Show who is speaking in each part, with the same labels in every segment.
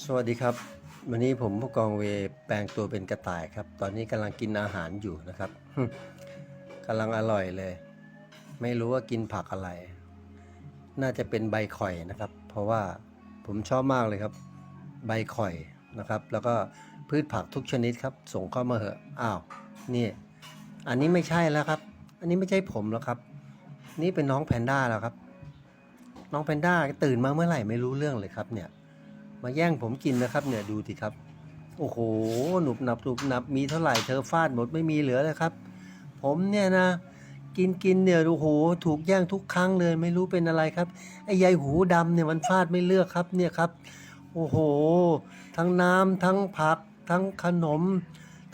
Speaker 1: สวัสดีครับ วันนี้ผมผู้กองเวแปลงตัวเป็นกระต่ายครับ ตอนนี้กำลังกินอาหารอยู่นะครับกำลังอร่อยเลย ไม่รู้ว่ากินผักอะไร น่าจะเป็นใบข่อยนะครับ เพราะว่าผมชอบมากเลยครับ ใบข่อยนะครับ แล้วก็พืชผักทุกชนิดครับ ส่งเข้ามาเหอะอ้าวนี่ อันนี้ไม่ใช่แล้วครับ อันนี้ไม่ใช่ผมแล้วครับ นี่เป็นน้องแพนด้าแล้วครับ น้องแพนด้าตื่นมาเมื่อไหร่ไม่รู้เรื่องเลยครับเนี่ย มาแย่งผมกินนะครับเนี่ยดูสิครับ โอ้โหหนุบหนับหนุบหนับมีเท่าไหร่เธอฟาดหมดไม่มีเหลือเลยครับ ผมเนี่ยนะ กินกินเนี่ยโอ้โหถูกแย่งทุกครั้งเลยไม่รู้เป็นอะไรครับไอ้ยายหูดำเนี่ยมันฟาดไม่เลือกครับเนี่ยครับ โอ้โห ทั้งน้ำทั้งผัก ทั้งขนม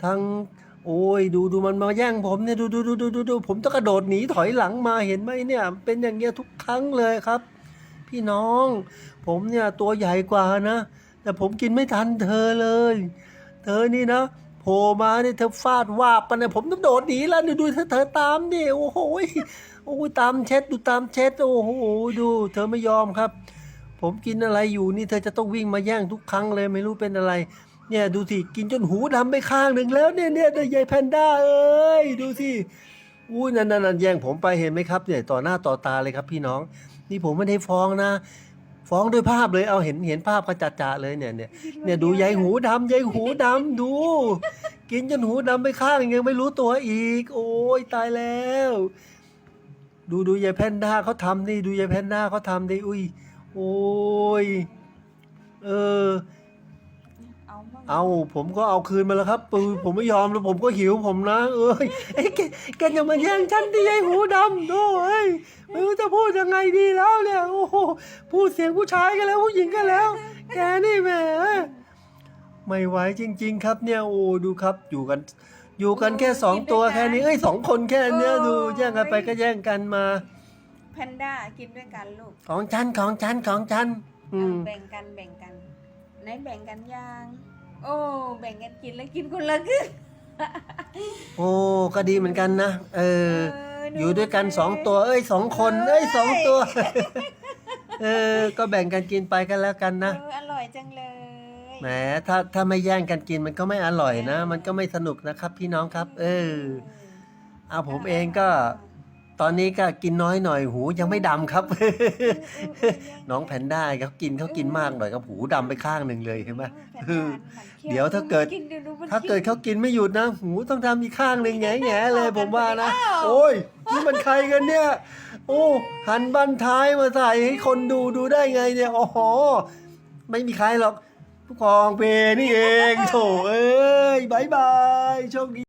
Speaker 1: ทั้งโอ้ยดูดูมันมาแย่งผมเนี่ยดูดูดูดูดูดูผมต้องกระโดดหนีถอยหลังมาเห็นไหมเนี่ย เป็นอย่างเงี้ยทุกครั้งเลยครับ พี่น้อง ผมเนี่ยตัวใหญ่กว่านะ แต่ผมกินไม่ทันเธอเลย เธอนี่นะโผล่มาเนี่ยเธอฟาดว่าบไปเนี่ยผมต้องโดดหนีแล้วนี่ดูเธอเธอตามดิโอ้โหโอ้ยตามเช็ดดูตามเช็ดโอ้โหดู เธอไม่ยอมครับ ผมกินอะไรอยู่นี่เธอจะต้องวิ่งมาแย่งทุกครั้งเลยไม่รู้เป็นอะไร เนี่ยดูสิกินจนหูดำไปข้างหนึ่งแล้วเนี่ยเนี่ยยายแพนด้าเอ้ยดูสิ อุ้ยนั่นนั่นนั่นแย่งผมไปเห็นไหมครับเนี่ยต่อหน้าต่อตาเลยครับพี่น้อง นี่ผมไม่ได้ฟ้องนะ ฟ้องด้วยภาพเลยเอาเห็นเห็นภาพกระจัดจ่าเลยเนี่ยเนี่ยเนี่ยดูยายหูดำยายหูดำดู กินจนหูดำไปข้างยังไม่รู้ตัวอีก โอ้ยตายแล้ว ดูดูยายแพนด้าเขาทำดิดูยายแพนด้าเขาทำดิอุ้ยโอ้ยเออ
Speaker 2: เอาบ้าง
Speaker 1: เอาผมก็เอาคืนมาแล้วครับปืนผมไม่ยอมแล้วผมก็หิวผมนะ เอ้ยไอ้ยแกแกจะมาแย่งฉันที่ไอ้หูดำโอ้ยไม่รู้จะพูดยังไงดีแล้วเนี่ยโอ้โหพูดเสียงผู้ชายกันแล้วผู้หญิงกันแล้ว แกนี่แหมไม่ไหวจริง ๆ ครับเนี่ยโอ้ดูครับอยู่กัน อยู่กันแค่สองตัวแค่นี้เอ้ยสองคนแค่เนี้ยดูแย่งกันไปก็แย่งกันมา
Speaker 2: แพนด้ากินด้วยกันลูก
Speaker 1: ของฉันของฉันของฉันอืม
Speaker 2: เอาแบ่งกันแบ่งกันไหนแบ่งกันยัง โอ้แบ่งกันกินแล้วกินคนละครึ่ง
Speaker 1: โอ้ก็ดีเหมือนกันนะเออ
Speaker 2: เห
Speaker 1: อยู่ด้วยกันสองตัว เอ้ยสองคน เอ้ยสองตัว เออ ก็แบ่งกันกินไปกันแล้วกันนะ
Speaker 2: เอออร่อยจังเลย
Speaker 1: แหมถ้าถ้าไม่แย่งกันกินมันก็ไม่อร่อยนะ มันก็ไม่สนุกนะครับ พี่น้องครับ เออเอาผมเองก็ ตอนนี้ก็กินน้อยหน่อยหูยังไม่ดำครับ น้องแพนด้าเขากินเขากินมากหน่อยครับหูดำไปข้างหนึ่งเลยเห็นไหม
Speaker 2: แพนด้ามันขี้
Speaker 1: เดี๋ยวถ้าเกิด
Speaker 2: นมัน
Speaker 1: ถ้าเกิดเขากินไม่หยุดนะ หูต้องทำอีกข้างหนึ่งแง่แง่ๆเลยผมว่านะ
Speaker 2: อ้าว
Speaker 1: โอ้ยนี่มันใครกันเนี่ย โอ้หันบันท้ายมาใส่ให้คนดูดูได้ไงเนี่ยโอ้โหไม่มีใครหรอกผู้กองเพนี่เองโถเอ้ยบายบายโชคดี